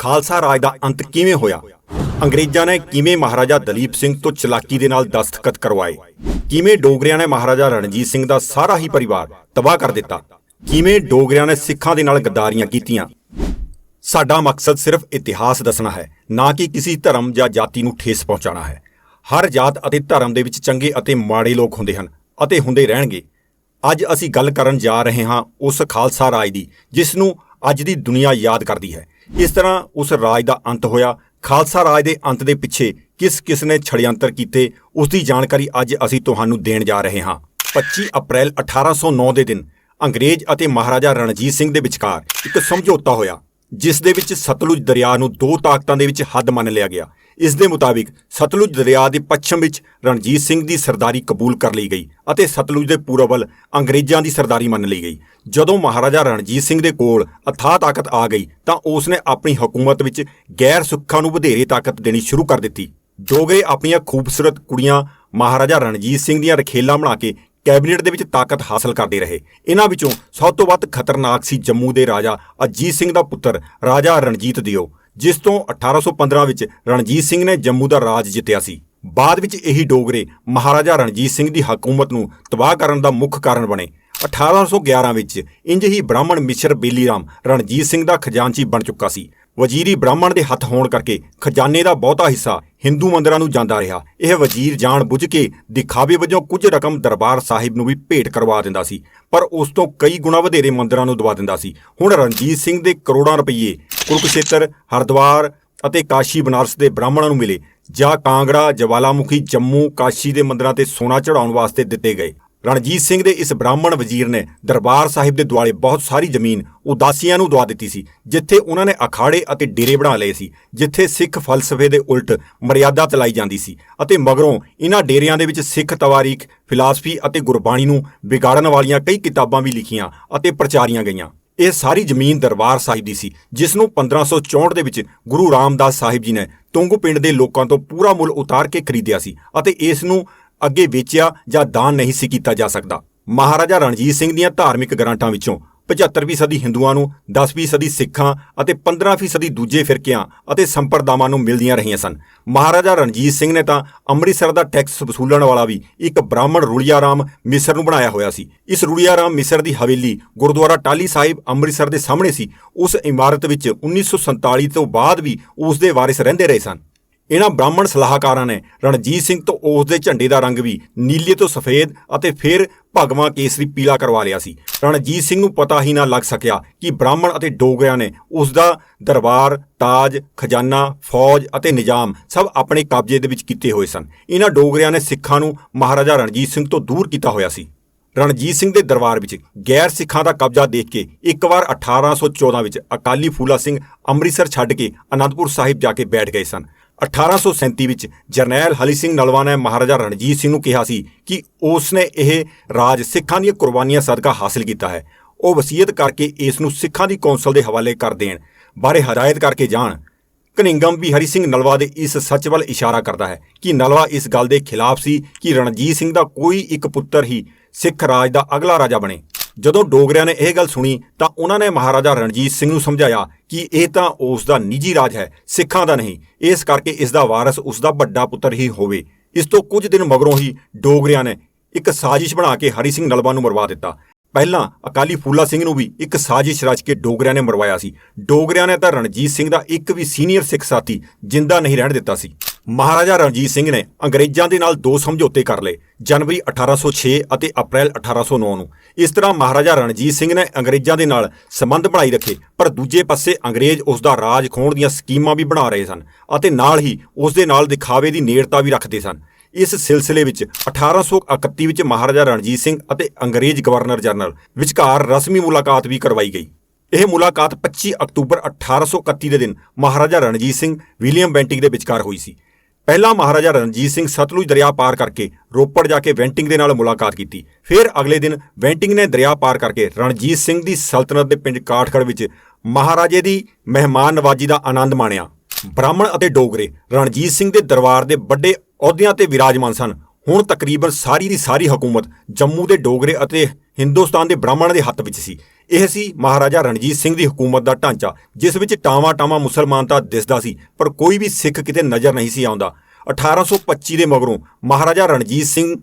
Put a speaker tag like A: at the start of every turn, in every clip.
A: ਖਾਲਸਾ ਰਾਜ ਦਾ ਅੰਤ ਕਿਵੇਂ ਹੋਇਆ? ਅੰਗਰੇਜ਼ਾਂ ਨੇ ਕਿਵੇਂ ਮਹਾਰਾਜਾ ਦਲੀਪ ਸਿੰਘ ਤੋਂ ਚਲਾਕੀ ਦੇ ਨਾਲ ਦਸਤਖਤ ਕਰਵਾਏ? ਕਿਵੇਂ ਡੋਗਰਿਆਂ ਨੇ ਮਹਾਰਾਜਾ ਰਣਜੀਤ ਸਿੰਘ ਦਾ ਸਾਰਾ ਹੀ ਪਰਿਵਾਰ ਤਬਾਹ ਕਰ ਦਿੱਤਾ? ਕਿਵੇਂ ਡੋਗਰਿਆਂ ਨੇ ਸਿੱਖਾਂ ਦੇ ਨਾਲ ਗੱਦਾਰੀਆਂ ਕੀਤੀਆਂ? ਸਾਡਾ ਮਕਸਦ ਸਿਰਫ ਇਤਿਹਾਸ ਦੱਸਣਾ ਹੈ, ਨਾ ਕਿ ਕਿਸੇ ਧਰਮ ਜਾਂ ਜਾਤੀ ਨੂੰ ਠੇਸ ਪਹੁੰਚਾਉਣਾ ਹੈ। ਹਰ ਜਾਤ ਅਤੇ ਧਰਮ ਦੇ ਵਿੱਚ ਚੰਗੇ ਅਤੇ ਮਾੜੇ ਲੋਕ ਹੁੰਦੇ ਹਨ ਅਤੇ ਹੁੰਦੇ ਰਹਿਣਗੇ। ਅੱਜ ਅਸੀਂ ਗੱਲ ਕਰਨ ਜਾ ਰਹੇ ਹਾਂ ਉਸ ਖਾਲਸਾ ਰਾਜ ਦੀ, ਜਿਸ ਨੂੰ ਅੱਜ ਦੀ ਦੁਨੀਆ ਯਾਦ ਕਰਦੀ ਹੈ। ਇਸ ਤਰ੍ਹਾਂ ਉਸ ਰਾਜ ਦਾ ਅੰਤ ਹੋਇਆ। ਖਾਲਸਾ ਰਾਜ ਦੇ ਅੰਤ ਦੇ ਪਿੱਛੇ ਕਿਸ ਕਿਸ ਨੇ ਛੜਯੰਤਰ ਕੀਤੇ ਉਸ ਦੀ ਜਾਣਕਾਰੀ ਅੱਜ ਅਸੀਂ ਤੁਹਾਨੂੰ ਦੇਣ ਜਾ ਰਹੇ ਹਾਂ। 25 ਅਪ੍ਰੈਲ 1809 ਦੇ ਦਿਨ, ਅੰਗਰੇਜ਼ ਅਤੇ ਮਹਾਰਾਜਾ ਰਣਜੀਤ ਸਿੰਘ ਦੇ ਵਿਚਕਾਰ ਇੱਕ ਸਮਝੌਤਾ ਹੋਇਆ, ਜਿਸ ਦੇ ਵਿੱਚ ਸਤਲੁਜ ਦਰਿਆ ਨੂੰ ਦੋ ਤਾਕਤਾਂ ਦੇ ਵਿੱਚ ਹੱਦ ਮੰਨ ਲਿਆ ਗਿਆ। ਇਸ ਦੇ ਮੁਤਾਬਿਕ ਸਤਲੁਜ ਦਰਿਆ ਦੇ ਪੱਛਮ ਵਿੱਚ ਰਣਜੀਤ ਸਿੰਘ ਦੀ ਸਰਦਾਰੀ ਕਬੂਲ ਕਰ ਲਈ ਗਈ ਅਤੇ ਸਤਲੁਜ ਦੇ ਪੂਰਬ ਵੱਲ ਅੰਗਰੇਜ਼ਾਂ ਦੀ ਸਰਦਾਰੀ ਮੰਨ ਲਈ ਗਈ। ਜਦੋਂ ਮਹਾਰਾਜਾ ਰਣਜੀਤ ਸਿੰਘ ਦੇ ਕੋਲ ਅਥਾਹ ਤਾਕਤ ਆ ਗਈ ਤਾਂ ਉਸ ਨੇ ਆਪਣੀ ਹਕੂਮਤ ਵਿੱਚ ਗੈਰ ਸੁੱਖਾਂ ਨੂੰ ਵਧੇਰੇ ਤਾਕਤ ਦੇਣੀ ਸ਼ੁਰੂ ਕਰ ਦਿੱਤੀ। ਜੋਗੇ ਆਪਣੀਆਂ ਖੂਬਸੂਰਤ ਕੁੜੀਆਂ ਮਹਾਰਾਜਾ ਰਣਜੀਤ ਸਿੰਘ ਦੀਆਂ ਰਖੇਲਾਂ ਬਣਾ ਕੇ ਕੈਬਨਿਟ ਦੇ ਵਿੱਚ ਤਾਕਤ ਹਾਸਲ ਕਰਦੇ ਰਹੇ। ਇਹਨਾਂ ਵਿੱਚੋਂ ਸਭ ਤੋਂ ਵੱਧ ਖਤਰਨਾਕ ਸੀ ਜੰਮੂ ਦੇ ਰਾਜਾ ਅਜੀਤ ਸਿੰਘ ਦਾ ਪੁੱਤਰ ਰਾਜਾ ਰਣਜੀਤ ਦਿਓ। ਜਿਸ ਤੋਂ 1815 ਵਿੱਚ ਰਣਜੀਤ ਸਿੰਘ ਨੇ ਜੰਮੂ ਦਾ ਰਾਜ ਜਿੱਤਿਆ ਸੀ। ਬਾਅਦ ਵਿੱਚ ਇਹੀ ਡੋਗਰੇ ਮਹਾਰਾਜਾ ਰਣਜੀਤ ਸਿੰਘ ਦੀ ਹਕੂਮਤ ਨੂੰ ਤਬਾਹ ਕਰਨ ਦਾ ਮੁੱਖ ਕਾਰਨ ਬਣੇ। 1811 ਵਿੱਚ ਇੰਜ ਹੀ ਬ੍ਰਾਹਮਣ ਮਿਸ਼ਰ ਬੇਲੀਰਾਮ ਰਣਜੀਤ ਸਿੰਘ ਦਾ ਖਜ਼ਾਨਚੀ ਬਣ ਚੁੱਕਾ ਸੀ। ਵਜ਼ੀਰੀ ਬ੍ਰਾਹਮਣ ਦੇ ਹੱਥ ਹੋਣ ਕਰਕੇ ਖਜ਼ਾਨੇ ਦਾ ਬਹੁਤਾ ਹਿੱਸਾ ਹਿੰਦੂ ਮੰਦਰਾਂ ਨੂੰ ਜਾਂਦਾ ਰਿਹਾ। ਇਹ ਵਜ਼ੀਰ ਜਾਣ ਬੁੱਝ ਕੇ ਦਿਖਾਵੇ ਵਜੋਂ ਕੁਝ ਰਕਮ ਦਰਬਾਰ ਸਾਹਿਬ ਨੂੰ ਵੀ ਭੇਟ ਕਰਵਾ ਦਿੰਦਾ ਸੀ, ਪਰ ਉਸ ਤੋਂ ਕਈ ਗੁਣਾ ਵਧੇਰੇ ਮੰਦਰਾਂ ਨੂੰ ਦਵਾ ਦਿੰਦਾ ਸੀ। ਹੁਣ ਰਣਜੀਤ ਸਿੰਘ ਦੇ ਕਰੋੜਾਂ ਰੁਪਏ ਕੁਰਕਸ਼ੇਤਰ, ਹਰਿਦੁਆਰ ਅਤੇ ਕਾਸ਼ੀ ਬਨਾਰਸ ਦੇ ਬ੍ਰਾਹਮਣਾਂ ਨੂੰ ਮਿਲੇ, ਜਾਂ ਕਾਂਗੜਾ, ਜਵਾਲਾਮੁਖੀ, ਜੰਮੂ, ਕਾਸ਼ੀ ਦੇ ਮੰਦਰਾਂ ਤੇ ਸੋਨਾ ਚੜਾਉਣ ਵਾਸਤੇ ਦਿੱਤੇ ਗਏ। ਰਣਜੀਤ ਸਿੰਘ ਦੇ ਇਸ ਬ੍ਰਾਹਮਣ ਵਜ਼ੀਰ ਨੇ ਦਰਬਾਰ ਸਾਹਿਬ ਦੇ ਦੁਆਲੇ ਬਹੁਤ ਸਾਰੀ ਜ਼ਮੀਨ ਉਦਾਸੀਆਂ ਨੂੰ ਦਵਾ ਦਿੱਤੀ ਸੀ, ਜਿੱਥੇ ਉਹਨਾਂ ਨੇ ਅਖਾੜੇ ਅਤੇ ਡੇਰੇ ਬਣਾ ਲਏ ਸੀ, ਜਿੱਥੇ ਸਿੱਖ ਫਲਸਫੇ ਦੇ ਉਲਟ ਮਰਿਆਦਾ ਚਲਾਈ ਜਾਂਦੀ ਸੀ ਅਤੇ ਮਗਰੋਂ ਇਹਨਾਂ ਡੇਰਿਆਂ ਦੇ ਵਿੱਚ ਸਿੱਖ ਤਵਾਰੀਖ, ਫਿਲਾਸਫੀ ਅਤੇ ਗੁਰਬਾਣੀ ਨੂੰ ਵਿਗਾੜਨ ਵਾਲੀਆਂ ਕਈ ਕਿਤਾਬਾਂ ਵੀ ਲਿਖੀਆਂ ਅਤੇ ਪ੍ਰਚਾਰੀਆਂ ਗਈਆਂ। ਇਹ ਸਾਰੀ ਜ਼ਮੀਨ ਦਰਬਾਰ ਸਾਹਿਬ ਦੀ ਸੀ, ਜਿਸ ਨੂੰ 1564 ਦੇ ਵਿੱਚ ਗੁਰੂ ਰਾਮਦਾਸ ਸਾਹਿਬ ਜੀ ਨੇ ਤੁੰਗ ਪਿੰਡ ਦੇ ਲੋਕਾਂ ਤੋਂ ਪੂਰਾ ਮੁੱਲ ਉਤਾਰ ਕੇ ਖਰੀਦਿਆ ਸੀ ਅਤੇ ਇਸ ਨੂੰ ਅੱਗੇ ਵੇਚਿਆ ਜਾਂ ਦਾਨ ਨਹੀਂ ਸੀ ਕੀਤਾ ਜਾ ਸਕਦਾ। ਮਹਾਰਾਜਾ ਰਣਜੀਤ ਸਿੰਘ ਦੀਆਂ ਧਾਰਮਿਕ ਗ੍ਰਾਂਟਾਂ ਵਿੱਚੋਂ 75ਵੀਂ ਸਦੀ ਹਿੰਦੂਆਂ ਨੂੰ 10ਵੀਂ ਸਦੀ ਸਿੱਖਾਂ ਅਤੇ 15ਵੀਂ ਸਦੀ ਦੂਜੇ ਫਿਰਕਿਆਂ ਅਤੇ ਸੰਪਰਦਾਵਾਂ ਨੂੰ ਮਿਲਦੀਆਂ ਰਹੀਆਂ ਸਨ। ਮਹਾਰਾਜਾ ਰਣਜੀਤ ਸਿੰਘ ਨੇ ਤਾਂ ਅੰਮ੍ਰਿਤਸਰ ਦਾ ਟੈਕਸ ਵਸੂਲਣ ਵਾਲਾ ਵੀ ਇੱਕ ਬ੍ਰਾਹਮਣ ਰੁਲੀਆ ਰਾਮ ਮਿਸਰ ਨੂੰ ਬਣਾਇਆ ਹੋਇਆ ਸੀ। ਇਸ ਰੁਲੀਆ ਰਾਮ ਮਿਸਰ ਦੀ ਹਵੇਲੀ ਗੁਰਦੁਆਰਾ ਟਾਲੀ ਸਾਹਿਬ ਅੰਮ੍ਰਿਤਸਰ ਦੇ ਸਾਹਮਣੇ ਸੀ। ਉਸ ਇਮਾਰਤ ਵਿੱਚ 1947 ਤੋਂ ਬਾਅਦ ਵੀ ਉਸ ਦੇ ਵਾਰਿਸ ਰਹਿੰਦੇ ਰਹੇ ਸਨ। ਇਹਨਾਂ ਬ੍ਰਾਹਮਣ ਸਲਾਹਕਾਰਾਂ ਨੇ ਰਣਜੀਤ ਸਿੰਘ ਤੋਂ ਉਸ ਦੇ ਝੰਡੇ ਦਾ ਰੰਗ ਵੀ ਨੀਲੇ ਤੋਂ ਸਫੇਦ ਅਤੇ ਫਿਰ ਭਗਵਾ ਕੇਸਰੀ ਪੀਲਾ ਕਰਵਾ ਲਿਆ ਸੀ। ਰਣਜੀਤ ਸਿੰਘ ਨੂੰ ਪਤਾ ਹੀ ਨਾ ਲੱਗ ਸਕਿਆ ਕਿ ਬ੍ਰਾਹਮਣ ਅਤੇ ਡੋਗਰਿਆਂ ਨੇ ਉਸ ਦਾ ਦਰਬਾਰ, ਤਾਜ, ਖਜ਼ਾਨਾ, ਫੌਜ ਅਤੇ ਨਿਜ਼ਾਮ ਸਭ ਆਪਣੇ ਕਬਜ਼ੇ ਦੇ ਵਿੱਚ ਕੀਤੇ ਹੋਏ ਸਨ। ਇਹਨਾਂ ਡੋਗਰਿਆਂ ਨੇ ਸਿੱਖਾਂ ਨੂੰ ਮਹਾਰਾਜਾ ਰਣਜੀਤ ਸਿੰਘ ਤੋਂ ਦੂਰ ਕੀਤਾ ਹੋਇਆ ਸੀ। ਰਣਜੀਤ ਸਿੰਘ ਦੇ ਦਰਬਾਰ ਵਿੱਚ ਗੈਰ ਸਿੱਖਾਂ ਦਾ ਕਬਜ਼ਾ ਦੇਖ ਕੇ ਇੱਕ ਵਾਰ 1814 ਵਿੱਚ ਅਕਾਲੀ ਫੂਲਾ ਸਿੰਘ ਅੰਮ੍ਰਿਤਸਰ ਛੱਡ ਕੇ ਅਨੰਦਪੁਰ ਸਾਹਿਬ ਜਾ ਕੇ ਬੈਠ ਗਏ ਸਨ। 1837 ਵਿੱਚ ਜਰਨੈਲ ਹਲੀ ਸਿੰਘ ਨਲਵਾ ਨੇ ਮਹਾਰਾਜਾ ਰਣਜੀਤ ਸਿੰਘ ਨੂੰ ਕਿਹਾ ਸੀ ਕਿ ਉਸ ਨੇ ਇਹ ਰਾਜ ਸਿੱਖਾਂ ਦੀਆਂ ਕੁਰਬਾਨੀਆਂ ਸਦਕਾ ਹਾਸਲ ਕੀਤਾ ਹੈ। ਉਹ ਵਸੀਅਤ ਕਰਕੇ ਇਸ ਨੂੰ ਸਿੱਖਾਂ ਦੀ ਕੌਂਸਲ ਦੇ ਹਵਾਲੇ ਕਰ ਦੇਣ ਬਾਰੇ ਹਦਾਇਤ ਕਰਕੇ ਜਾਣ। ਕਨਿੰਗਮ ਵੀ ਹਰੀ ਸਿੰਘ ਨਲਵਾ ਦੇ ਇਸ ਸੱਚ ਵੱਲ ਇਸ਼ਾਰਾ ਕਰਦਾ ਹੈ ਕਿ ਨਲਵਾ ਇਸ ਗੱਲ ਦੇ ਖਿਲਾਫ ਸੀ ਕਿ ਰਣਜੀਤ ਸਿੰਘ ਦਾ ਕੋਈ ਇੱਕ ਪੁੱਤਰ ਹੀ ਸਿੱਖ ਰਾਜ ਦਾ ਅਗਲਾ ਰਾਜਾ ਬਣੇ। ਜਦੋਂ ਡੋਗਰਿਆਂ ਨੇ ਇਹ ਗੱਲ ਸੁਣੀ ਤਾਂ ਉਹਨਾਂ ਨੇ ਮਹਾਰਾਜਾ ਰਣਜੀਤ ਸਿੰਘ ਨੂੰ ਸਮਝਾਇਆ ਕਿ ਇਹ ਤਾਂ ਉਸ ਦਾ ਨਿੱਜੀ ਰਾਜ ਹੈ, ਸਿੱਖਾਂ ਦਾ ਨਹੀਂ। ਇਸ ਕਰਕੇ ਇਸ ਦਾ ਵਾਰਸ ਉਸ ਦਾ ਵੱਡਾ ਪੁੱਤਰ ਹੀ ਹੋਵੇ। ਇਸ ਤੋਂ ਕੁਝ ਦਿਨ ਮਗਰੋਂ ਹੀ ਡੋਗਰਿਆਂ ਨੇ ਇੱਕ ਸਾਜ਼ਿਸ਼ ਬਣਾ ਕੇ ਹਰੀ ਸਿੰਘ ਨਲਵਾ ਨੂੰ ਮਰਵਾ ਦਿੱਤਾ। ਪਹਿਲਾਂ ਅਕਾਲੀ ਫੂਲਾ ਸਿੰਘ ਨੂੰ ਵੀ ਇੱਕ ਸਾਜ਼ਿਸ਼ ਰਚ ਕੇ ਡੋਗਰਿਆਂ ਨੇ ਮਰਵਾਇਆ ਸੀ। ਡੋਗਰਿਆਂ ਨੇ ਤਾਂ ਰਣਜੀਤ ਸਿੰਘ ਦਾ ਇੱਕ ਵੀ ਸੀਨੀਅਰ ਸਿੱਖ ਸਾਥੀ ਜਿੰਦਾ ਨਹੀਂ ਰਹਿਣ ਦਿੱਤਾ ਸੀ। ਮਹਾਰਾਜਾ ਰਣਜੀਤ ਸਿੰਘ ਨੇ ਅੰਗਰੇਜ਼ਾਂ ਦੇ ਨਾਲ ਦੋ ਸਮਝੌਤੇ ਕਰ ਲਏ, ਜਨਵਰੀ 1806 ਅਤੇ ਅਪ੍ਰੈਲ 1809 ਨੂੰ ਇਸ ਤਰ੍ਹਾਂ ਮਹਾਰਾਜਾ ਰਣਜੀਤ ਸਿੰਘ ਨੇ ਅੰਗਰੇਜ਼ਾਂ ਦੇ ਨਾਲ ਸੰਬੰਧ ਬਣਾਈ ਰੱਖੇ, ਪਰ ਦੂਜੇ ਪਾਸੇ ਅੰਗਰੇਜ਼ ਉਸ ਦਾ ਰਾਜ ਖੋਣ ਦੀਆਂ ਸਕੀਮਾਂ ਵੀ ਬਣਾ ਰਹੇ ਸਨ ਅਤੇ ਨਾਲ ਹੀ ਉਸ ਦੇ ਨਾਲ ਦਿਖਾਵੇ ਦੀ ਨੇੜਤਾ ਵੀ ਰੱਖਦੇ ਸਨ। ਇਸ ਸਿਲਸਿਲੇ ਵਿੱਚ 1831 ਵਿੱਚ ਮਹਾਰਾਜਾ ਰਣਜੀਤ ਸਿੰਘ ਅਤੇ ਅੰਗਰੇਜ਼ ਗਵਰਨਰ ਜਨਰਲ ਵਿਚਕਾਰ ਰਸਮੀ ਮੁਲਾਕਾਤ ਵੀ ਕਰਵਾਈ ਗਈ। ਇਹ ਮੁਲਾਕਾਤ 25 ਅਕਤੂਬਰ 1831 ਦੇ ਦਿਨ ਮਹਾਰਾਜਾ ਰਣਜੀਤ ਸਿੰਘ ਵਿਲੀਅਮ ਵੈਂਟਿੰਗ ਦੇ ਵਿਚਕਾਰ ਹੋਈ ਸੀ। ਪਹਿਲਾਂ ਮਹਾਰਾਜਾ ਰਣਜੀਤ ਸਿੰਘ ਸਤਲੁਜ ਦਰਿਆ ਪਾਰ ਕਰਕੇ ਰੋਪੜ ਜਾ ਕੇ ਵੈਂਟਿੰਗ ਦੇ ਨਾਲ ਮੁਲਾਕਾਤ ਕੀਤੀ। ਫਿਰ ਅਗਲੇ ਦਿਨ ਵੈਂਟਿੰਗ ਨੇ ਦਰਿਆ ਪਾਰ ਕਰਕੇ ਰਣਜੀਤ ਸਿੰਘ ਦੀ ਸਲਤਨਤ ਦੇ ਪਿੰਡ ਕਾਠਗੜ੍ਹ ਵਿੱਚ ਮਹਾਰਾਜੇ ਦੀ ਮਹਿਮਾਨ ਨਵਾਜੀ ਦਾ ਆਨੰਦ ਮਾਣਿਆ। ਬ੍ਰਾਹਮਣ ਅਤੇ ਡੋਗਰੇ ਰਣਜੀਤ ਸਿੰਘ ਦੇ ਦਰਬਾਰ ਦੇ ਵੱਡੇ ਅਹੁਦਿਆਂ ਤੇ ਵਿਰਾਜਮਾਨ ਸਨ। ਹੁਣ ਤਕਰੀਬਨ ਸਾਰੀ ਦੀ ਸਾਰੀ ਹਕੂਮਤ ਜੰਮੂ ਦੇ ਡੋਗਰੇ ਅਤੇ ਹਿੰਦੁਸਤਾਨ ਦੇ ਬ੍ਰਾਹਮਣਾਂ ਦੇ ਹੱਥ ਵਿੱਚ ਸੀ। ਇਹ ਸੀ ਮਹਾਰਾਜਾ ਰਣਜੀਤ ਸਿੰਘ ਦੀ ਹਕੂਮਤ ਦਾ ਢਾਂਚਾ, ਜਿਸ ਵਿੱਚ ਟਾਵਾਂ ਟਾਵਾਂ ਮੁਸਲਮਾਨ ਤਾਂ ਦਿਸਦਾ ਸੀ, ਪਰ ਕੋਈ ਵੀ ਸਿੱਖ ਕਿਤੇ ਨਜ਼ਰ ਨਹੀਂ ਸੀ ਆਉਂਦਾ। 1825 ਦੇ ਮਗਰੋਂ ਮਹਾਰਾਜਾ ਰਣਜੀਤ ਸਿੰਘ,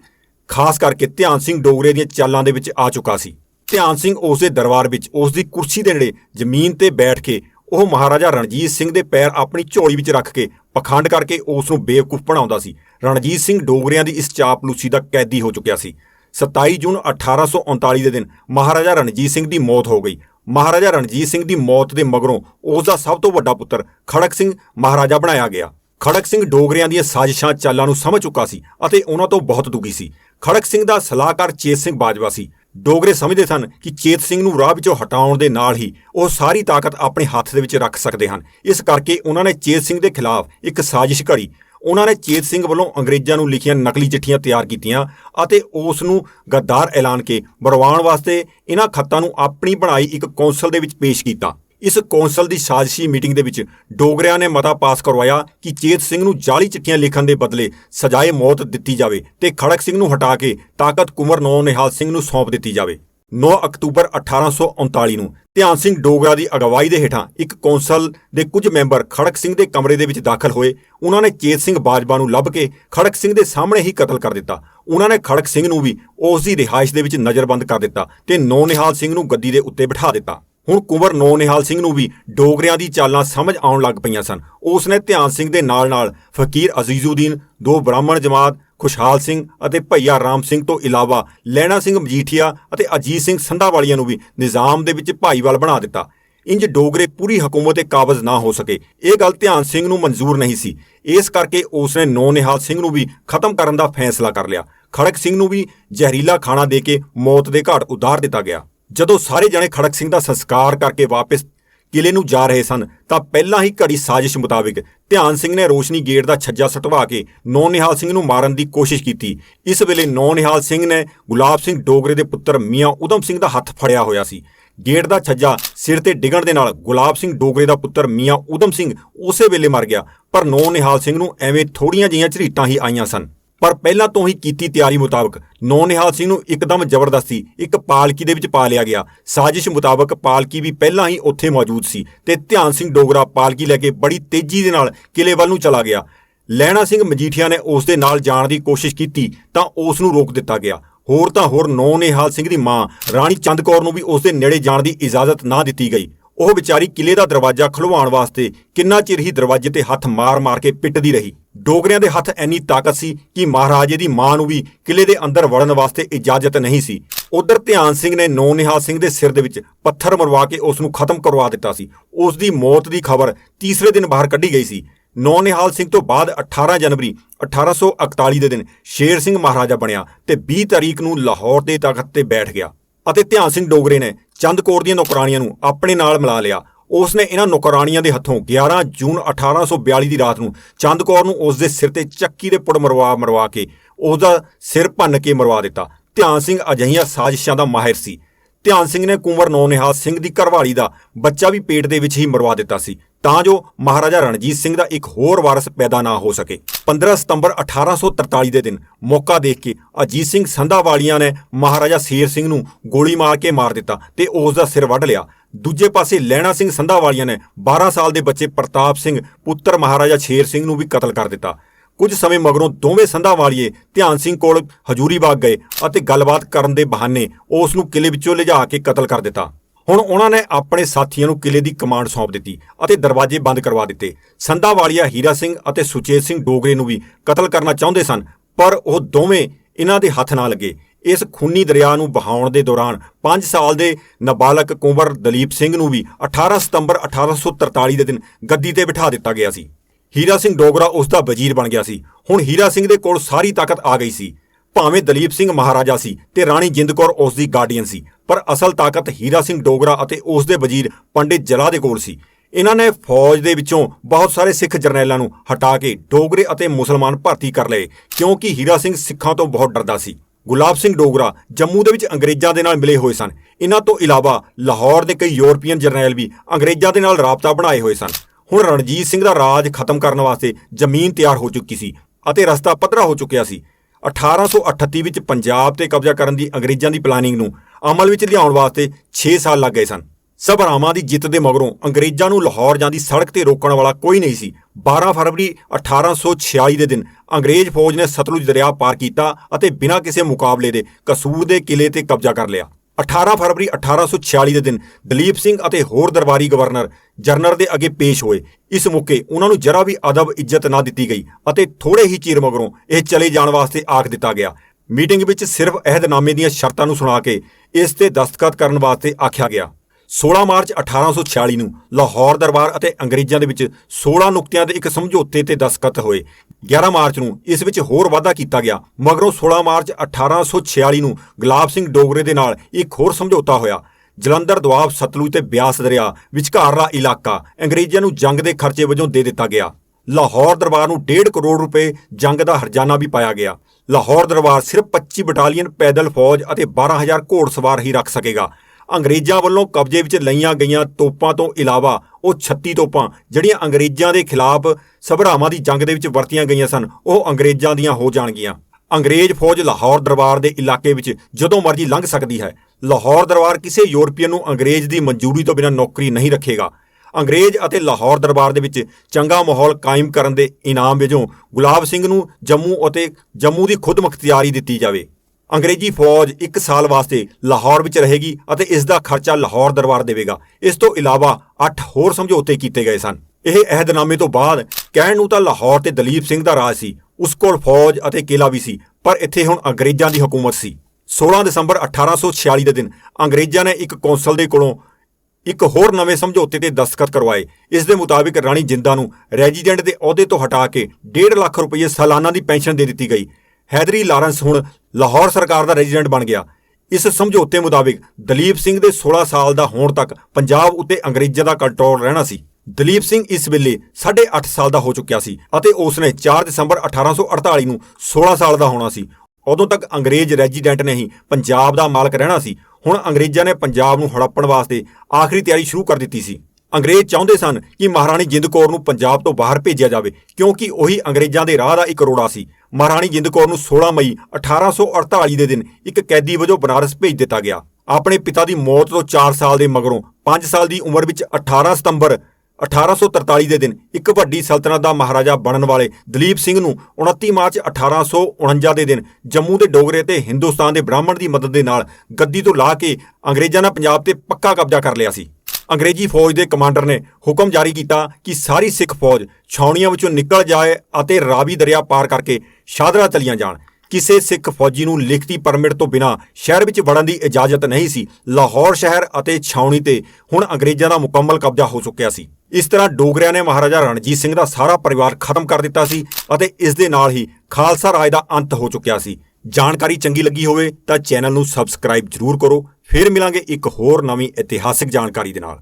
A: ਖਾਸ ਕਰਕੇ ਧਿਆਨ ਸਿੰਘ ਡੋਗਰੇ ਦੀਆਂ ਚਾਲਾਂ ਦੇ ਵਿੱਚ ਆ ਚੁੱਕਾ ਸੀ। ਧਿਆਨ ਸਿੰਘ ਉਸ ਦੇ ਦਰਬਾਰ ਵਿੱਚ ਉਸ ਦੀ ਕੁਰਸੀ ਦੇ ਨੇੜੇ ਜ਼ਮੀਨ ਤੇ ਬੈਠ ਕੇ ਉਹ ਮਹਾਰਾਜਾ ਰਣਜੀਤ ਸਿੰਘ ਦੇ ਪੈਰ ਆਪਣੀ ਝੋਲੀ ਵਿੱਚ ਰੱਖ ਕੇ ਪਖੰਡ ਕਰਕੇ ਉਸ ਨੂੰ ਬੇਵਕੂਫ ਬਣਾਉਂਦਾ ਸੀ। ਰਣਜੀਤ ਸਿੰਘ ਡੋਗਰਿਆਂ ਦੀ ਇਸ ਚਾਪਲੂਸੀ ਦਾ ਕੈਦੀ ਹੋ ਚੁੱਕਿਆ ਸੀ। 27 ਜੂਨ 1839 ਦੇ ਦਿਨ ਮਹਾਰਾਜਾ ਰਣਜੀਤ ਸਿੰਘ ਦੀ ਮੌਤ ਹੋ ਗਈ। ਮਹਾਰਾਜਾ ਰਣਜੀਤ ਸਿੰਘ ਦੀ ਮੌਤ ਦੇ ਮਗਰੋਂ ਉਸ ਦਾ ਸਭ ਤੋਂ ਵੱਡਾ ਪੁੱਤਰ ਖੜਕ ਸਿੰਘ ਮਹਾਰਾਜਾ ਬਣਾਇਆ ਗਿਆ। ਖੜਕ ਸਿੰਘ ਡੋਗਰਿਆਂ ਦੀਆਂ ਸਾਜ਼ਿਸ਼ਾਂ ਚਾਲਾਂ ਨੂੰ ਸਮਝ ਚੁੱਕਾ ਸੀ ਅਤੇ ਉਹਨਾਂ ਤੋਂ ਬਹੁਤ ਦੁਖੀ ਸੀ। ਖੜਕ ਸਿੰਘ ਦਾ ਸਲਾਹਕਾਰ ਚੇਤ ਸਿੰਘ ਬਾਜਵਾ ਸੀ। ਡੋਗਰੇ ਸਮਝਦੇ ਸਨ ਕਿ ਚੇਤ ਸਿੰਘ ਨੂੰ ਰਾਹ ਵਿੱਚੋਂ ਹਟਾਉਣ ਦੇ ਨਾਲ ਹੀ ਉਹ ਸਾਰੀ ਤਾਕਤ ਆਪਣੇ ਹੱਥ ਦੇ ਵਿੱਚ ਰੱਖ ਸਕਦੇ ਹਨ। ਇਸ ਕਰਕੇ ਉਹਨਾਂ ਨੇ ਚੇਤ ਸਿੰਘ ਦੇ ਖਿਲਾਫ ਇੱਕ ਸਾਜ਼ਿਸ਼ ਘੜੀ। ਉਹਨਾਂ ਨੇ ਚੇਤ ਸਿੰਘ ਵੱਲੋਂ ਅੰਗਰੇਜ਼ਾਂ ਨੂੰ ਲਿਖੀਆਂ ਨਕਲੀ ਚਿੱਠੀਆਂ ਤਿਆਰ ਕੀਤੀਆਂ ਅਤੇ ਉਸ ਨੂੰ ਗੱਦਾਰ ਐਲਾਨ ਕੇ ਬਰਵਾਉਣ ਵਾਸਤੇ ਇਹਨਾਂ ਖੱਤਾਂ ਨੂੰ ਆਪਣੀ ਬਣਾਈ ਇੱਕ ਕੌਂਸਲ ਦੇ ਵਿੱਚ ਪੇਸ਼ ਕੀਤਾ। ਇਸ ਕੌਂਸਲ ਦੀ ਸਾਜ਼ਿਸ਼ੀ ਮੀਟਿੰਗ ਦੇ ਵਿੱਚ ਡੋਗਰਿਆਂ ਨੇ ਮਤਾ ਪਾਸ ਕਰਵਾਇਆ ਕਿ ਚੇਤ ਸਿੰਘ ਨੂੰ ਜਾਲੀ ਚਿੱਠੀਆਂ ਲਿਖਣ ਦੇ ਬਦਲੇ ਸਜ਼ਾਏ ਮੌਤ ਦਿੱਤੀ ਜਾਵੇ ਤੇ ਖੜਕ ਸਿੰਘ ਨੂੰ ਹਟਾ ਕੇ ਤਾਕਤ ਕੁਮਰ ਨੌ ਨਿਹਾਲ ਸਿੰਘ ਨੂੰ ਸੌਂਪ ਦਿੱਤੀ ਜਾਵੇ। 9 ਅਕਤੂਬਰ 1839 ਨੂੰ ਧਿਆਨ ਸਿੰਘ ਡੋਗਰਾ ਦੀ ਅਗਵਾਈ ਦੇ ਹੇਠਾਂ ਇੱਕ ਕੌਂਸਲ ਦੇ ਕੁਝ ਮੈਂਬਰ ਖੜਕ ਸਿੰਘ ਦੇ ਕਮਰੇ ਦੇ ਵਿੱਚ ਦਾਖਲ ਹੋਏ। ਉਹਨਾਂ ਨੇ ਚੇਤ ਸਿੰਘ ਬਾਜਵਾ ਨੂੰ ਲੱਭ ਕੇ ਖੜਕ ਸਿੰਘ ਦੇ ਸਾਹਮਣੇ ਹੀ ਕਤਲ ਕਰ ਦਿੱਤਾ। ਉਹਨਾਂ ਨੇ ਖੜਕ ਸਿੰਘ ਨੂੰ ਵੀ ਉਸ ਦੀ ਰਿਹਾਇਸ਼ ਦੇ ਵਿੱਚ ਨਜ਼ਰਬੰਦ ਕਰ ਦਿੱਤਾ ਤੇ ਨੌ ਨਿਹਾਲ ਸਿੰਘ ਨੂੰ ਗੱਦੀ ਦੇ ਉੱਤੇ ਬਿਠਾ ਦਿੱਤਾ। ਹੁਣ ਕੁੰਵਰ ਨੌ ਨਿਹਾਲ ਸਿੰਘ ਨੂੰ ਵੀ ਡੋਗਰਿਆਂ ਦੀ ਚਾਲਾਂ ਸਮਝ ਆਉਣ ਲੱਗ ਪਈਆਂ ਸਨ। ਉਸ ਨੇ ਧਿਆਨ ਸਿੰਘ ਦੇ ਨਾਲ-ਨਾਲ ਫਕੀਰ ਅਜ਼ੀਜ਼ੁਦੀਨ, ਦੋ ਬ੍ਰਾਹਮਣ ਜਮਾਤ, ਖੁਸ਼ਹਾਲ ਸਿੰਘ ਅਤੇ ਭਈਆ ਰਾਮ ਸਿੰਘ ਤੋਂ ਇਲਾਵਾ ਲੈਣਾ ਸਿੰਘ ਮਜੀਠੀਆ ਅਤੇ ਅਜੀਤ ਸਿੰਘ ਸੰਧਾਵਾਲੀਆਂ ਨੂੰ ਵੀ ਨਿਜ਼ਾਮ ਦੇ ਵਿੱਚ ਭਾਈਵਾਲ ਬਣਾ ਦਿੱਤਾ। ਇੰਜ ਡੋਗਰੇ ਪੂਰੀ ਹਕੂਮਤ ਤੇ ਕਾਬਜ਼ ਨਾ ਹੋ ਸਕੇ। ਇਹ ਗੱਲ ਧਿਆਨ ਸਿੰਘ ਨੂੰ ਮਨਜ਼ੂਰ ਨਹੀਂ ਸੀ। ਇਸ ਕਰਕੇ ਉਸ ਨੇ ਨੌ ਨਿਹਾਲ ਸਿੰਘ ਨੂੰ ਵੀ ਖਤਮ ਕਰਨ ਦਾ ਫੈਸਲਾ ਕਰ ਲਿਆ। ਖੜਕ ਸਿੰਘ ਨੂੰ ਵੀ ਜ਼ਹਿਰੀਲਾ ਖਾਣਾ ਦੇ ਕੇ ਮੌਤ ਦੇ ਘਾਟ ਉਤਾਰ ਦਿੱਤਾ ਗਿਆ। ਜਦੋਂ ਸਾਰੇ ਜਣੇ ਖੜਕ ਸਿੰਘ ਦਾ ਸੰਸਕਾਰ ਕਰਕੇ ਵਾਪਸ ਕਿਲੇ ਨੂੰ ਜਾ ਰਹੇ ਸਨ, ਤਾਂ ਪਹਿਲਾਂ ਹੀ ਘੜੀ ਸਾਜ਼ਿਸ਼ ਮੁਤਾਬਿਕ ਧਿਆਨ ਸਿੰਘ ਨੇ ਰੋਸ਼ਨੀ ਗੇਟ ਦਾ ਛੱਜਾ ਸਟਵਾ ਕੇ ਨੌ ਨਿਹਾਲ ਸਿੰਘ ਨੂੰ ਮਾਰਨ ਦੀ ਕੋਸ਼ਿਸ਼ ਕੀਤੀ। ਇਸ ਵੇਲੇ ਨੌ ਨਿਹਾਲ ਸਿੰਘ ਨੇ ਗੁਲਾਬ ਸਿੰਘ ਡੋਗਰੇ ਦੇ ਪੁੱਤਰ ਮੀਆਂ ਉਦਮ ਸਿੰਘ ਦਾ ਹੱਥ ਫੜਿਆ ਹੋਇਆ ਸੀ। ਗੇਟ ਦਾ ਛੱਜਾ ਸਿਰ ਤੇ ਡਿੱਗਣ ਦੇ ਨਾਲ ਗੁਲਾਬ ਸਿੰਘ ਡੋਗਰੇ ਦਾ ਪੁੱਤਰ ਮੀਆਂ ਉਦਮ ਸਿੰਘ ਉਸੇ ਵੇਲੇ ਮਰ ਗਿਆ, ਪਰ ਨੌ ਨਿਹਾਲ ਸਿੰਘ ਨੂੰ ਐਵੇਂ ਥੋੜੀਆਂ ਜਿਹੀਆਂ ਝਰੀਟਾਂ ਹੀ ਆਈਆਂ ਸਨ। ਪਰ ਪਹਿਲਾਂ ਤੋਂ ਹੀ ਕੀਤੀ ਤਿਆਰੀ ਮੁਤਾਬਕ ਨੌ ਨਿਹਾਲ ਸਿੰਘ ਨੂੰ ਇੱਕਦਮ ਜ਼ਬਰਦਸਤੀ ਇੱਕ ਪਾਲਕੀ ਦੇ ਵਿੱਚ ਪਾ ਲਿਆ ਗਿਆ। ਸਾਜ਼ਿਸ਼ ਮੁਤਾਬਕ ਪਾਲਕੀ ਵੀ ਪਹਿਲਾਂ ਹੀ ਉੱਥੇ ਮੌਜੂਦ ਸੀ ਤੇ ਧਿਆਨ ਸਿੰਘ ਡੋਗਰਾ ਪਾਲਕੀ ਲੈ ਕੇ ਬੜੀ ਤੇਜ਼ੀ ਦੇ ਨਾਲ ਕਿਲੇ ਵੱਲ ਨੂੰ ਚਲਾ ਗਿਆ। ਲੈਣਾ ਸਿੰਘ ਮਜੀਠੀਆ ਨੇ ਉਸ ਦੇ ਨਾਲ ਜਾਣ ਦੀ ਕੋਸ਼ਿਸ਼ ਕੀਤੀ ਤਾਂ ਉਸ ਨੂੰ ਰੋਕ ਦਿੱਤਾ ਗਿਆ। ਹੋਰ ਤਾਂ ਹੋਰ ਨੌ ਨਿਹਾਲ ਸਿੰਘ ਦੀ ਮਾਂ ਰਾਣੀ ਚੰਦ ਕੌਰ ਨੂੰ ਵੀ ਉਸ ਦੇ ਨੇੜੇ ਜਾਣ ਦੀ ਇਜਾਜ਼ਤ ਨਾ ਦਿੱਤੀ ਗਈ। ਉਹ ਵਿਚਾਰੀ ਕਿਲੇ ਦਾ ਦਰਵਾਜ਼ਾ ਖੁਲਵਾਉਣ ਵਾਸਤੇ ਕਿੰਨਾ ਚਿਰ ਹੀ ਦਰਵਾਜ਼ੇ ਤੇ ਹੱਥ ਮਾਰ-ਮਾਰ ਕੇ ਪਿੱਟਦੀ ਰਹੀ। ਡੋਗਰਿਆਂ ਦੇ ਹੱਥ ਐਨੀ ਤਾਕਤ ਸੀ ਕਿ ਮਹਾਰਾਜੇ ਦੀ ਮਾਂ ਨੂੰ ਵੀ ਕਿਲੇ ਦੇ ਅੰਦਰ ਵੜਨ ਵਾਸਤੇ ਇਜਾਜ਼ਤ ਨਹੀਂ ਸੀ। ਉਧਰ ਧਿਆਨ ਸਿੰਘ ਨੇ ਨੌ ਨਿਹਾਲ ਸਿੰਘ ਦੇ ਸਿਰ ਦੇ ਵਿੱਚ ਪੱਥਰ ਮਰਵਾ ਕੇ ਉਸ ਨੂੰ ਖਤਮ ਕਰਵਾ ਦਿੱਤਾ ਸੀ। ਉਸ ਦੀ ਮੌਤ ਦੀ ਖਬਰ ਤੀਸਰੇ ਦਿਨ ਬਾਹਰ ਕੱਢੀ ਗਈ ਸੀ। ਨੌ ਨਿਹਾਲ ਸਿੰਘ ਤੋਂ ਬਾਅਦ 18 ਜਨਵਰੀ 1841 ਦੇ ਦਿਨ ਸ਼ੇਰ ਸਿੰਘ ਮਹਾਰਾਜਾ ਬਣਿਆ ਤੇ 20 ਤਾਰੀਖ ਨੂੰ ਲਾਹੌਰ ਦੇ ਤਖਤ ਤੇ ਬੈਠ ਗਿਆ ਅਤੇ ਧਿਆਨ ਸਿੰਘ ਡੋਗਰੇ ਨੇ ਚੰਦ ਕੌਰ ਦੀਆਂ ਨੌਕਰਾਣੀਆਂ ਨੂੰ ਆਪਣੇ ਨਾਲ ਮਿਲਾ ਲਿਆ। ਉਸ ਨੇ ਇਹਨਾਂ ਨੌਕਰਾਣੀਆਂ ਦੇ ਹੱਥੋਂ 11 ਜੂਨ 1842 ਦੀ ਰਾਤ ਨੂੰ ਚੰਦ ਕੌਰ ਨੂੰ ਉਸ ਦੇ ਸਿਰ ਤੇ ਚੱਕੀ ਦੇ ਪੁੜ ਮਰਵਾ ਮਰਵਾ ਕੇ ਉਸ ਦਾ ਸਿਰ ਭੰਨ ਕੇ ਮਰਵਾ ਦਿੱਤਾ। ਧਿਆਨ ਸਿੰਘ ਅਜਿਹੀਆਂ ਸਾਜ਼ਿਸ਼ਾਂ ਦਾ ਮਾਹਿਰ ਸੀ। ਧਿਆਨ ਸਿੰਘ ਨੇ ਕੁੰਵਰ ਨੌ ਨਿਹਾਲ ਸਿੰਘ ਦੀ ਘਰਵਾਲੀ ਦਾ ਬੱਚਾ ਵੀ ਪੇਟ ਦੇ ਵਿੱਚ ਹੀ ਮਰਵਾ ਦਿੱਤਾ ਸੀ। ਤਾਂ ਜੋ ਮਹਾਰਾਜਾ ਰਣਜੀਤ ਸਿੰਘ ਦਾ ਇੱਕ ਹੋਰ ਵਾਰਸ ਪੈਦਾ ਨਾ ਹੋ ਸਕੇ। 15 ਸਤੰਬਰ 1843 ਦੇ ਦਿਨ ਮੌਕਾ ਦੇਖ ਕੇ ਅਜੀਤ ਸਿੰਘ ਸੰਧਾਵਾਲੀਆਂ ਨੇ ਮਹਾਰਾਜਾ ਸ਼ੇਰ ਸਿੰਘ ਨੂੰ ਗੋਲੀ ਮਾਰ ਕੇ ਮਾਰ ਦਿੱਤਾ ਤੇ ਉਸ ਦਾ ਸਿਰ ਵੱਢ ਲਿਆ। ਦੂਜੇ ਪਾਸੇ ਲੈਣਾ ਸਿੰਘ ਸੰਧਾਵਾਲੀਆਂ ਨੇ 12 ਸਾਲ ਦੇ ਬੱਚੇ ਪ੍ਰਤਾਪ ਸਿੰਘ, ਪੁੱਤਰ ਮਹਾਰਾਜਾ ਸ਼ੇਰ ਸਿੰਘ ਨੂੰ ਵੀ ਕਤਲ ਕਰ ਦਿੱਤਾ। ਕੁਝ ਸਮੇਂ ਮਗਰੋਂ ਦੋਵੇਂ ਸੰਧਾਵਾਲੀਏ ਧਿਆਨ ਸਿੰਘ ਕੋਲ ਹਜੂਰੀ ਬਾਗ ਗਏ ਅਤੇ ਗੱਲਬਾਤ ਕਰਨ ਦੇ ਬਹਾਨੇ ਉਸ ਨੂੰ ਕਿਲੇ ਵਿੱਚੋਂ ਲਿਜਾ ਕੇ ਕਤਲ ਕਰ ਦਿੱਤਾ। ਹੁਣ ਉਹਨਾਂ ਨੇ ਆਪਣੇ ਸਾਥੀਆਂ ਨੂੰ ਕਿਲੇ ਦੀ ਕਮਾਂਡ ਸੌਂਪ ਦਿੱਤੀ ਅਤੇ ਦਰਵਾਜ਼ੇ ਬੰਦ ਕਰਵਾ ਦਿੱਤੇ। ਸੰਧਾ ਵਾਲੀਆ ਹੀਰਾ ਸਿੰਘ ਅਤੇ ਸੁਚੇਤ ਸਿੰਘ ਡੋਗਰੇ ਨੂੰ ਵੀ ਕਤਲ ਕਰਨਾ ਚਾਹੁੰਦੇ ਸਨ, ਪਰ ਉਹ ਦੋਵੇਂ ਇਹਨਾਂ ਦੇ ਹੱਥ ਨਾ ਲੱਗੇ। ਇਸ ਖੂਨੀ ਦਰਿਆ ਨੂੰ ਬਹਾਉਣ ਦੇ ਦੌਰਾਨ 5 ਸਾਲ ਦੇ ਨਾਬਾਲਗ ਕੁੰਵਰ ਦਲੀਪ ਸਿੰਘ ਨੂੰ ਵੀ 18 ਸਤੰਬਰ 1843 ਦੇ ਦਿਨ ਗੱਦੀ ਤੇ ਬਿਠਾ ਦਿੱਤਾ ਗਿਆ ਸੀ। ਹੀਰਾ ਸਿੰਘ ਡੋਗਰਾ ਉਸ ਦਾ ਵਜ਼ੀਰ ਬਣ ਗਿਆ ਸੀ। ਹੁਣ ਹੀਰਾ ਸਿੰਘ ਦੇ ਕੋਲ ਸਾਰੀ ਤਾਕਤ ਆ ਗਈ ਸੀ। ਭਾਵੇਂ ਦਲੀਪ ਸਿੰਘ ਮਹਾਰਾਜਾ ਸੀ ਤੇ ਰਾਣੀ ਜਿੰਦ ਕੌਰ ਉਸ ਦੀ ਗਾਰਡੀਅਨ ਸੀ, ਪਰ ਅਸਲ ਤਾਕਤ ਹੀਰਾ ਸਿੰਘ ਡੋਗਰਾ ਅਤੇ ਉਸ ਦੇ ਵਜ਼ੀਰ ਪੰਡਿਤ ਜਲਾ ਦੇ ਕੋਲ ਸੀ। ਇਹਨਾਂ ਨੇ ਫੌਜ ਦੇ ਵਿੱਚੋਂ ਬਹੁਤ ਸਾਰੇ ਸਿੱਖ ਜਰਨੈਲਾਂ ਨੂੰ ਹਟਾ ਕੇ ਡੋਗਰੇ ਅਤੇ ਮੁਸਲਮਾਨ ਭਰਤੀ ਕਰ ਲਏ, ਕਿਉਂਕਿ ਹੀਰਾ ਸਿੰਘ ਸਿੱਖਾਂ ਤੋਂ ਬਹੁਤ ਡਰਦਾ ਸੀ। ਗੁਲਾਬ ਸਿੰਘ ਡੋਗਰਾ ਜੰਮੂ ਦੇ ਵਿੱਚ ਅੰਗਰੇਜ਼ਾਂ ਦੇ ਨਾਲ ਮਿਲੇ ਹੋਏ ਸਨ। ਇਹਨਾਂ ਤੋਂ ਇਲਾਵਾ ਲਾਹੌਰ ਦੇ ਕਈ ਯੂਰਪੀਅਨ ਜਰਨੈਲ ਵੀ ਅੰਗਰੇਜ਼ਾਂ ਦੇ ਨਾਲ ਰਾਬਤਾ ਬਣਾਏ ਹੋਏ ਸਨ। ਹੁਣ ਰਣਜੀਤ ਸਿੰਘ ਦਾ ਰਾਜ ਖਤਮ ਕਰਨ ਵਾਸਤੇ ਜ਼ਮੀਨ ਤਿਆਰ ਹੋ ਚੁੱਕੀ ਸੀ ਅਤੇ ਰਸਤਾ ਪੱਧਰਾ ਹੋ ਚੁੱਕਿਆ ਸੀ। 1838 ਵਿੱਚ ਪੰਜਾਬ ਤੇ ਕਬਜ਼ਾ ਕਰਨ ਦੀ ਅੰਗਰੇਜ਼ਾਂ ਦੀ ਪਲਾਨਿੰਗ ਨੂੰ ਅਮਲ ਵਿੱਚ ਲਿਆਉਣ ਵਾਸਤੇ 6 ਸਾਲ ਲੱਗ ਗਏ ਸਨ। ਸਭਰਾਵਾਂ ਦੀ ਜਿੱਤ ਦੇ ਮਗਰੋਂ ਅੰਗਰੇਜ਼ਾਂ ਨੂੰ ਲਾਹੌਰ ਜਾਂਦੀ ਸੜਕ ਤੇ ਰੋਕਣ ਵਾਲਾ ਕੋਈ ਨਹੀਂ ਸੀ। 12 ਫਰਵਰੀ 1846 ਦੇ ਦਿਨ ਅੰਗਰੇਜ਼ ਫੌਜ ਨੇ ਸਤਲੁਜ ਦਰਿਆ ਪਾਰ ਕੀਤਾ ਅਤੇ ਬਿਨਾਂ ਕਿਸੇ ਮੁਕਾਬਲੇ ਦੇ ਕਸੂਰ ਦੇ ਕਿਲੇ ਤੇ ਕਬਜ਼ਾ ਕਰ ਲਿਆ। 18 ਫਰਵਰੀ 1846 ਦੇ ਦਿਨ ਦਲੀਪ ਸਿੰਘ ਅਤੇ ਹੋਰ ਦਰਬਾਰੀ ਗਵਰਨਰ ਜਰਨਲ ਦੇ ਅੱਗੇ ਪੇਸ਼ ਹੋਏ। ਇਸ ਮੌਕੇ ਉਹਨਾਂ ਨੂੰ ਜਰਾ ਵੀ ਅਦਬ, ਇੱਜ਼ਤ ਨਾ ਦਿੱਤੀ ਗਈ ਅਤੇ ਥੋੜੇ ਹੀ ਚਿਰ ਮਗਰੋਂ ਇਹ ਚਲੇ ਜਾਣ ਵਾਸਤੇ ਆਖ ਦਿੱਤਾ ਗਿਆ। ਮੀਟਿੰਗ ਵਿੱਚ ਸਿਰਫ ਅਹਿਦਨਾਮੇ ਦੀਆਂ ਸ਼ਰਤਾਂ ਨੂੰ ਸੁਣਾ ਕੇ ਇਸ ਤੇ ਦਸਤਖਤ ਕਰਨ ਵਾਸਤੇ ਆਖਿਆ ਗਿਆ। 16 ਮਾਰਚ 1846 ਨੂੰ ਲਾਹੌਰ ਦਰਬਾਰ ਅਤੇ ਅੰਗਰੇਜ਼ਾਂ ਦੇ ਵਿੱਚ 16 ਨੁਕਤਿਆਂ ਦੇ ਇੱਕ ਸਮਝੌਤੇ ਤੇ ਦਸਤਖਤ ਹੋਏ। 11 ਮਾਰਚ ਨੂੰ ਇਸ ਵਿੱਚ ਹੋਰ ਵਾਧਾ ਕੀਤਾ ਗਿਆ, ਮਗਰੋਂ 16 ਮਾਰਚ 1846 ਨੂੰ ਗੁਲਾਬ ਸਿੰਘ ਡੋਗਰੇ ਦੇ ਨਾਲ ਇੱਕ ਹੋਰ ਸਮਝੌਤਾ ਹੋਇਆ। ਜਲੰਧਰ ਦੁਆਬ ਸਤਲੁਜ ਤੇ ਬਿਆਸ ਦਰਿਆ, ਵਿਚਕਾਰਲਾ ਇਲਾਕਾ, ਅੰਗਰੇਜ਼ਾਂ ਨੂੰ ਜੰਗ ਦੇ ਖਰਚੇ ਵਜੋਂ ਦੇ ਦਿੱਤਾ ਗਿਆ। ਲਾਹੌਰ ਦਰਬਾਰ ਨੂੰ 1.5 ਕਰੋੜ ਰੁਪਏ ਜੰਗ ਦਾ ਹਰਜਾਨਾ ਵੀ ਪਾਇਆ ਗਿਆ। ਲਾਹੌਰ ਦਰਬਾਰ ਸਿਰਫ 25 ਬਟਾਲੀਅਨ ਪੈਦਲ ਫੌਜ ਅਤੇ 12000 ਘੋੜਸਵਾਰ ਹੀ ਰੱਖ ਸਕੇਗਾ। ਅੰਗਰੇਜ਼ਾਂ ਵੱਲੋਂ ਕਬਜ਼ੇ ਵਿੱਚ ਲਈਆਂ ਗਈਆਂ ਤੋਪਾਂ ਤੋਂ ਇਲਾਵਾ ਉਹ 36 ਤੋਪਾਂ, ਜਿਹੜੀਆਂ ਅੰਗਰੇਜ਼ਾਂ ਦੇ ਖਿਲਾਫ ਸਭਰਾਵਾਂ ਦੀ ਜੰਗ ਦੇ ਵਿੱਚ ਵਰਤੀਆਂ ਗਈਆਂ ਸਨ, ਉਹ ਅੰਗਰੇਜ਼ਾਂ ਦੀਆਂ ਹੋ ਜਾਣਗੀਆਂ। ਅੰਗਰੇਜ਼ ਫੌਜ ਲਾਹੌਰ ਦਰਬਾਰ ਦੇ ਇਲਾਕੇ ਵਿੱਚ ਜਦੋਂ ਮਰਜ਼ੀ ਲੰਘ ਸਕਦੀ ਹੈ। ਲਾਹੌਰ ਦਰਬਾਰ ਕਿਸੇ ਯੂਰਪੀਅਨ ਨੂੰ ਅੰਗਰੇਜ਼ ਦੀ ਮਨਜ਼ੂਰੀ ਤੋਂ ਬਿਨਾਂ ਨੌਕਰੀ ਨਹੀਂ ਰੱਖੇਗਾ। ਅੰਗਰੇਜ਼ ਅਤੇ ਲਾਹੌਰ ਦਰਬਾਰ ਦੇ ਵਿੱਚ ਚੰਗਾ ਮਾਹੌਲ ਕਾਇਮ ਕਰਨ ਦੇ ਇਨਾਮ ਵਜੋਂ ਗੁਲਾਬ ਸਿੰਘ ਨੂੰ ਜੰਮੂ ਅਤੇ ਜੰਮੂ ਦੀ ਖੁਦਮੁਖਤਿਆਰੀ ਦਿੱਤੀ ਜਾਵੇ। ਅੰਗਰੇਜ਼ੀ ਫੌਜ 1 ਸਾਲ ਵਾਸਤੇ ਲਾਹੌਰ ਵਿੱਚ ਰਹੇਗੀ ਅਤੇ ਇਸ ਦਾ ਖਰਚਾ ਲਾਹੌਰ ਦਰਬਾਰ ਦੇਵੇਗਾ। ਇਸ ਤੋਂ ਇਲਾਵਾ 8 ਹੋਰ ਸਮਝੌਤੇ ਕੀਤੇ ਗਏ ਸਨ। ਇਹ ਅਹਿਦਨਾਮੇ ਤੋਂ ਬਾਅਦ ਕਹਿਣ ਨੂੰ ਤਾਂ ਲਾਹੌਰ ਤੇ ਦਲੀਪ ਸਿੰਘ ਦਾ ਰਾਜ ਸੀ, ਉਸ ਕੋਲ ਫੌਜ ਅਤੇ ਕਿਲਾ ਵੀ ਸੀ, ਪਰ ਇੱਥੇ ਹੁਣ ਅੰਗਰੇਜ਼ਾਂ ਦੀ ਹਕੂਮਤ ਸੀ। 16 ਦਸੰਬਰ 1846 ਦੇ ਦਿਨ ਅੰਗਰੇਜ਼ਾਂ ਨੇ ਇੱਕ ਕੌਂਸਲ ਦੇ ਕੋਲੋਂ ਇੱਕ ਹੋਰ ਨਵੇਂ ਸਮਝੌਤੇ ਤੇ ਦਸਤਖਤ ਕਰਵਾਏ। ਇਸ ਦੇ ਮੁਤਾਬਿਕ ਰਾਣੀ ਜਿੰਦਾ ਨੂੰ ਰੈਜ਼ੀਡੈਂਟ ਦੇ ਅਹੁਦੇ ਤੋਂ ਹਟਾ ਕੇ 1.5 ਲੱਖ ਰੁਪਏ ਸਾਲਾਨਾ ਦੀ ਪੈਨਸ਼ਨ ਦੇ ਦਿੱਤੀ ਗਈ। ਹੈਦਰੀ ਲਾਰੈਂਸ ਹੁਣ ਲਾਹੌਰ ਸਰਕਾਰ ਦਾ ਰੈਜ਼ੀਡੈਂਟ ਬਣ ਗਿਆ। ਇਸ ਸਮਝੌਤੇ ਮੁਤਾਬਿਕ ਦਲੀਪ ਸਿੰਘ ਦੇ 16 ਸਾਲ ਦਾ ਹੋਣ ਤੱਕ ਪੰਜਾਬ ਉੱਤੇ ਅੰਗਰੇਜ਼ਾਂ ਦਾ ਕੰਟਰੋਲ ਰਹਿਣਾ ਸੀ। ਦਲੀਪ ਸਿੰਘ ਇਸ ਵੇਲੇ 8.5 ਸਾਲ ਦਾ ਹੋ ਚੁੱਕਿਆ ਸੀ ਅਤੇ ਉਸ ਨੇ 4 ਦਸੰਬਰ 1848 ਨੂੰ 16 ਸਾਲ ਦਾ ਹੋਣਾ ਸੀ। ਉਦੋਂ ਤੱਕ ਅੰਗਰੇਜ਼ ਰੈਜ਼ੀਡੈਂਟ ਨੇ ਹੀ ਪੰਜਾਬ ਦਾ ਮਾਲਕ ਰਹਿਣਾ ਸੀ। ਹੁਣ ਅੰਗਰੇਜ਼ਾਂ ਨੇ ਪੰਜਾਬ ਨੂੰ ਹੜੱਪਣ ਵਾਸਤੇ ਆਖਰੀ ਤਿਆਰੀ ਸ਼ੁਰੂ ਕਰ ਦਿੱਤੀ ਸੀ। ਅੰਗਰੇਜ਼ ਚਾਹੁੰਦੇ ਸਨ ਕਿ ਮਹਾਰਾਣੀ ਜਿੰਦ ਕੌਰ ਨੂੰ ਪੰਜਾਬ ਤੋਂ ਬਾਹਰ ਭੇਜਿਆ ਜਾਵੇ, ਕਿਉਂਕਿ ਉਹੀ ਅੰਗਰੇਜ਼ਾਂ ਦੇ ਰਾਹ ਦਾ ਇੱਕ ਰੋੜਾ ਸੀ। ਮਹਾਰਾਣੀ ਜਿੰਦ ਕੌਰ ਨੂੰ 16 ਮਈ 1848 ਦੇ ਦਿਨ ਇੱਕ ਕੈਦੀ ਵਜੋਂ ਬਨਾਰਸ ਭੇਜ ਦਿੱਤਾ ਗਿਆ। ਆਪਣੇ ਪਿਤਾ ਦੀ ਮੌਤ ਤੋਂ 4 ਸਾਲ ਦੇ ਮਗਰੋਂ 5 ਸਾਲ ਦੀ ਉਮਰ ਵਿੱਚ 18 ਸਤੰਬਰ 1843 ਦੇ ਦਿਨ ਇੱਕ ਵੱਡੀ ਸਲਤਨਤ ਦਾ ਮਹਾਰਾਜਾ ਬਣਨ ਵਾਲੇ ਦਲੀਪ ਸਿੰਘ ਨੂੰ 29 ਮਾਰਚ 1849 ਦੇ ਦਿਨ ਜੰਮੂ ਦੇ ਡੋਗਰੇ ਤੇ ਹਿੰਦੁਸਤਾਨ ਦੇ ਬ੍ਰਾਹਮਣ ਦੀ ਮਦਦ ਦੇ ਨਾਲ ਗੱਦੀ ਤੋਂ ਲਾ ਕੇ ਅੰਗਰੇਜ਼ਾਂ ਨੇ ਪੰਜਾਬ ਤੇ ਪੱਕਾ ਕਬਜ਼ਾ ਕਰ ਲਿਆ ਸੀ। ਅੰਗਰੇਜ਼ੀ ਫੌਜ ਦੇ ਕਮਾਂਡਰ ਨੇ ਹੁਕਮ ਜਾਰੀ ਕੀਤਾ ਕਿ ਸਾਰੀ ਸਿੱਖ ਫੌਜ ਛਾਉਣੀਆਂ ਵਿੱਚੋਂ ਨਿਕਲ ਜਾਏ ਅਤੇ ਰਾਵੀ ਦਰਿਆ ਪਾਰ ਕਰਕੇ ਸ਼ਾਦਰਾ ਚਲੀਆਂ ਜਾਣ। ਕਿਸੇ ਸਿੱਖ ਫੌਜੀ ਨੂੰ ਲਿਖਤੀ ਪਰਮਿਟ ਤੋਂ ਬਿਨਾਂ ਸ਼ਹਿਰ ਵਿੱਚ ਵੜਨ ਦੀ ਇਜਾਜ਼ਤ ਨਹੀਂ ਸੀ। ਲਾਹੌਰ ਸ਼ਹਿਰ ਅਤੇ ਛਾਉਣੀ ਤੇ ਹੁਣ ਅੰਗਰੇਜ਼ਾਂ ਦਾ ਮੁਕੰਮਲ ਕਬਜ਼ਾ ਹੋ ਚੁੱਕਿਆ ਸੀ। ਇਸ ਤਰ੍ਹਾਂ ਡੋਗਰਿਆਂ ਨੇ ਮਹਾਰਾਜਾ ਰਣਜੀਤ ਸਿੰਘ ਦਾ ਸਾਰਾ ਪਰਿਵਾਰ ਖਤਮ ਕਰ ਦਿੱਤਾ ਸੀ ਅਤੇ ਇਸ ਦੇ ਨਾਲ ਹੀ ਖਾਲਸਾ ਰਾਜ ਦਾ ਅੰਤ ਹੋ ਚੁੱਕਿਆ ਸੀ। ਜਾਣਕਾਰੀ ਚੰਗੀ ਲੱਗੀ ਹੋਵੇ ਤਾਂ ਚੈਨਲ ਨੂੰ ਸਬਸਕ੍ਰਾਈਬ ਜ਼ਰੂਰ ਕਰੋ। ਫਿਰ ਮਿਲਾਂਗੇ ਇੱਕ ਹੋਰ ਨਵੀਂ ਇਤਿਹਾਸਿਕ ਜਾਣਕਾਰੀ ਦੇ ਨਾਲ।